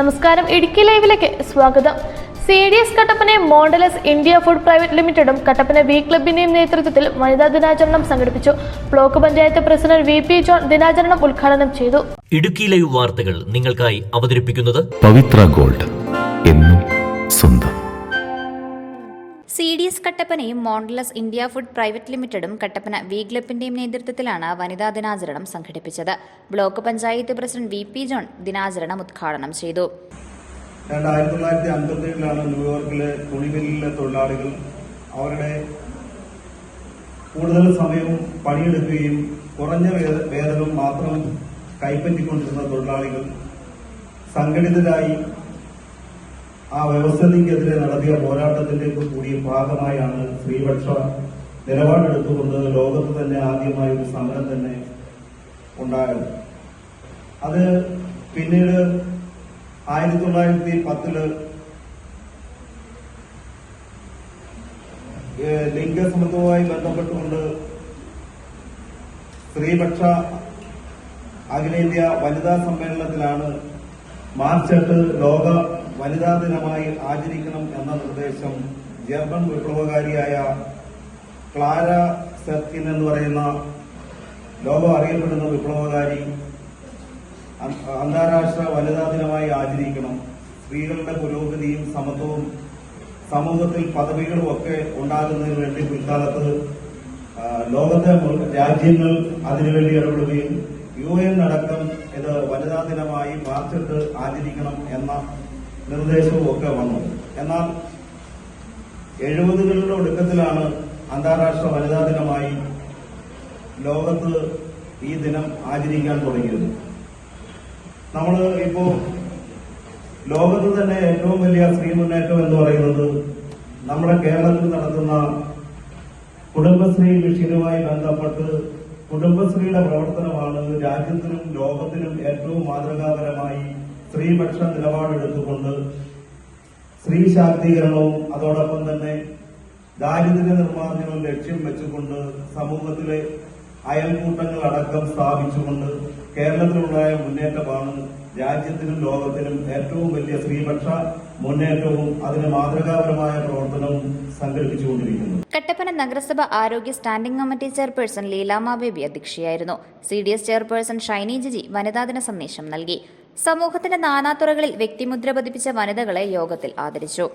നമസ്കാരം. ഇടുക്കി ലൈവിലേക്ക് സ്വാഗതം. C D S Kattappana Mondelez India food private ലിമിറ്റഡും Kattappana V ക്ലബിന്റെയും നേതൃത്വത്തിൽ വനിതാ ദിനാചരണം സംഘടിപ്പിച്ചു. Block panchayat president V P John ദിനാചരണം ഉദ്ഘാടനം ചെയ്തു. ഇടുക്കി ലൈവ് വാർത്തകൾ നിങ്ങൾക്കായി അവതരിപ്പിക്കുന്നത് പവിത്ര ഗോൾഡ് എന്നും സ്വന്തം. കട്ടപ്പനയും മോണ്ടലസ് ഇന്ത്യ ഫുഡ് പ്രൈവറ്റ് ലിമിറ്റഡും കട്ടപ്പന വി ക്ലബിന്റെയും നേതൃത്വത്തിലാണ് വനിതാ ദിനാചരണം സംഘടിപ്പിച്ചത്. Block panchayat president V P John ദിനാചരണം ഉദ്ഘാടനം ചെയ്തു. രണ്ടായിരത്തി തൊള്ളായിരത്തി അൻപത്തി ഏഴിലാണ് ന്യൂയോർക്കിലെ തുണിമില്ലിലെ തൊഴിലാളികൾ അവരുടെ കൂടുതൽ സമയവും പണിയെടുക്കുകയും കുറഞ്ഞ വേതനം മാത്രം കൈപ്പറ്റിക്കൊണ്ടിരുന്ന തൊഴിലാളികൾ സംഘടിതരായി ആ വ്യവസ്ഥിതിക്കെതിരെ നടത്തിയ പോരാട്ടത്തിന്റെ കൂടി ഭാഗമായാണ് സ്ത്രീപക്ഷ നിലപാടെടുത്തുകൊണ്ട് ലോകത്ത് തന്നെ ആദ്യമായി ഒരു സമരം തന്നെ ഉണ്ടായത്. അത് പിന്നീട് ആയിരത്തി തൊള്ളായിരത്തി പത്തിൽ ലിംഗസമത്വവുമായി ബന്ധപ്പെട്ടുകൊണ്ട് സ്ത്രീപക്ഷ അഖിലേന്ത്യാ വനിതാ സമ്മേളനത്തിലാണ് മാർച്ച് എട്ട് ലോക വനിതാ ദിനമായി ആചരിക്കണം എന്ന നിർദ്ദേശം ജർമ്മൻ വിപ്ലവകാരിയായ ക്ലാര സെർക്കിൻ എന്ന് പറയുന്ന ലോകം അറിയപ്പെടുന്ന വിപ്ലവകാരി അന്താരാഷ്ട്ര വനിതാ ദിനമായി ആചരിക്കണം. സ്ത്രീകളുടെ പുരോഗതിയും സമത്വവും സമൂഹത്തിൽ പദവികളും ഒക്കെ ഉണ്ടാകുന്നതിന് വേണ്ടി പിൽക്കാലത്ത് ലോകത്തെ രാജ്യങ്ങൾ അതിനുവേണ്ടി ഇടപെടുകയും യു എൻ അടക്കം ഇത് വനിതാ ദിനമായി മാർച്ചിട്ട് ആചരിക്കണം എന്ന നിർദ്ദേശവും ഒക്കെ വന്നു. എന്നാൽ എഴുപതുകളുടെ ഒടുക്കത്തിലാണ് അന്താരാഷ്ട്ര വനിതാ ദിനമായി ലോകത്ത് ഈ ദിനം ആചരിക്കാൻ തുടങ്ങിയത്. നമ്മൾ ഇപ്പോ ലോകത്ത് തന്നെ ഏറ്റവും വലിയ സ്ത്രീ മുന്നേറ്റം എന്ന് പറയുന്നത് നമ്മുടെ കേരളത്തിൽ നടത്തുന്ന കുടുംബശ്രീ മിഷനുമായി ബന്ധപ്പെട്ട് കുടുംബശ്രീയുടെ പ്രവർത്തനമാണ് രാജ്യത്തിനും ലോകത്തിനും ഏറ്റവും മാതൃകാപരമായി സ്ത്രീപക്ഷ നിലപാടെടുത്തുകൊണ്ട് സ്ത്രീ ശാക്തീകരണവും അതോടൊപ്പം തന്നെ ദാരിദ്ര്യ നിർമ്മാർജനവും ലക്ഷ്യം വെച്ചുകൊണ്ട് സമൂഹത്തിലെ അയൽക്കൂട്ടങ്ങൾ അടക്കം സ്ഥാപിച്ചുകൊണ്ട് കേരളത്തിലുണ്ടായ മുന്നേറ്റമാണ് രാജ്യത്തിനും ലോകത്തിനും ഏറ്റവും വലിയ സ്ത്രീപക്ഷ മുന്നേറ്റവും അതിന് മാതൃകാപരമായ പ്രവർത്തനവും സംഘടിപ്പിച്ചുകൊണ്ടിരിക്കുന്നു കട്ടപ്പന നഗരസഭ ആരോഗ്യ standing committee chairperson Leelama Baby അധ്യക്ഷയായിരുന്നു. C D S chairperson Shiny Jiji വനിതാ ദിന സന്ദേശം നൽകി. സമൂഹത്തിന്റെ നാനാതുറകളിൽ വ്യക്തിമുദ്ര പതിപ്പിച്ച വനിതകളെ യോഗത്തിൽ ആദരിച്ചു.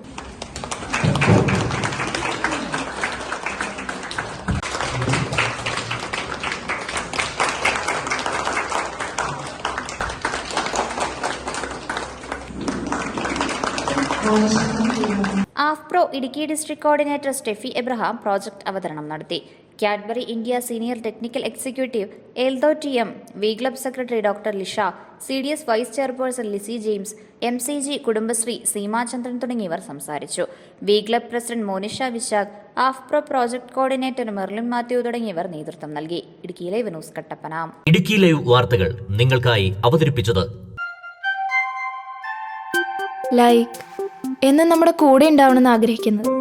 AFPRO Idukki district coordinator Steffi Abraham project അവതരണം നടത്തി. Cadbury India senior technical executive Eldho T M V club secretary doctor Lisha C D S vice chairperson Lissy James M C G Kudumbashree Seemachandran തുടങ്ങിയവർ സംസാരിച്ചു. V club president Monisha Vishakh AFPRO project coordinator Merlin Mathew തുടങ്ങിയവർ നേതൃത്വം നൽകി. Idukki live news Kattappana. Idukki live വാർത്തകൾ നിങ്ങൾക്കായി അവതരിപ്പിച്ചത് like എന്ന് നമ്മുടെ കൂടെ ഉണ്ടാവണമെന്ന് ആഗ്രഹിക്കുന്നത്.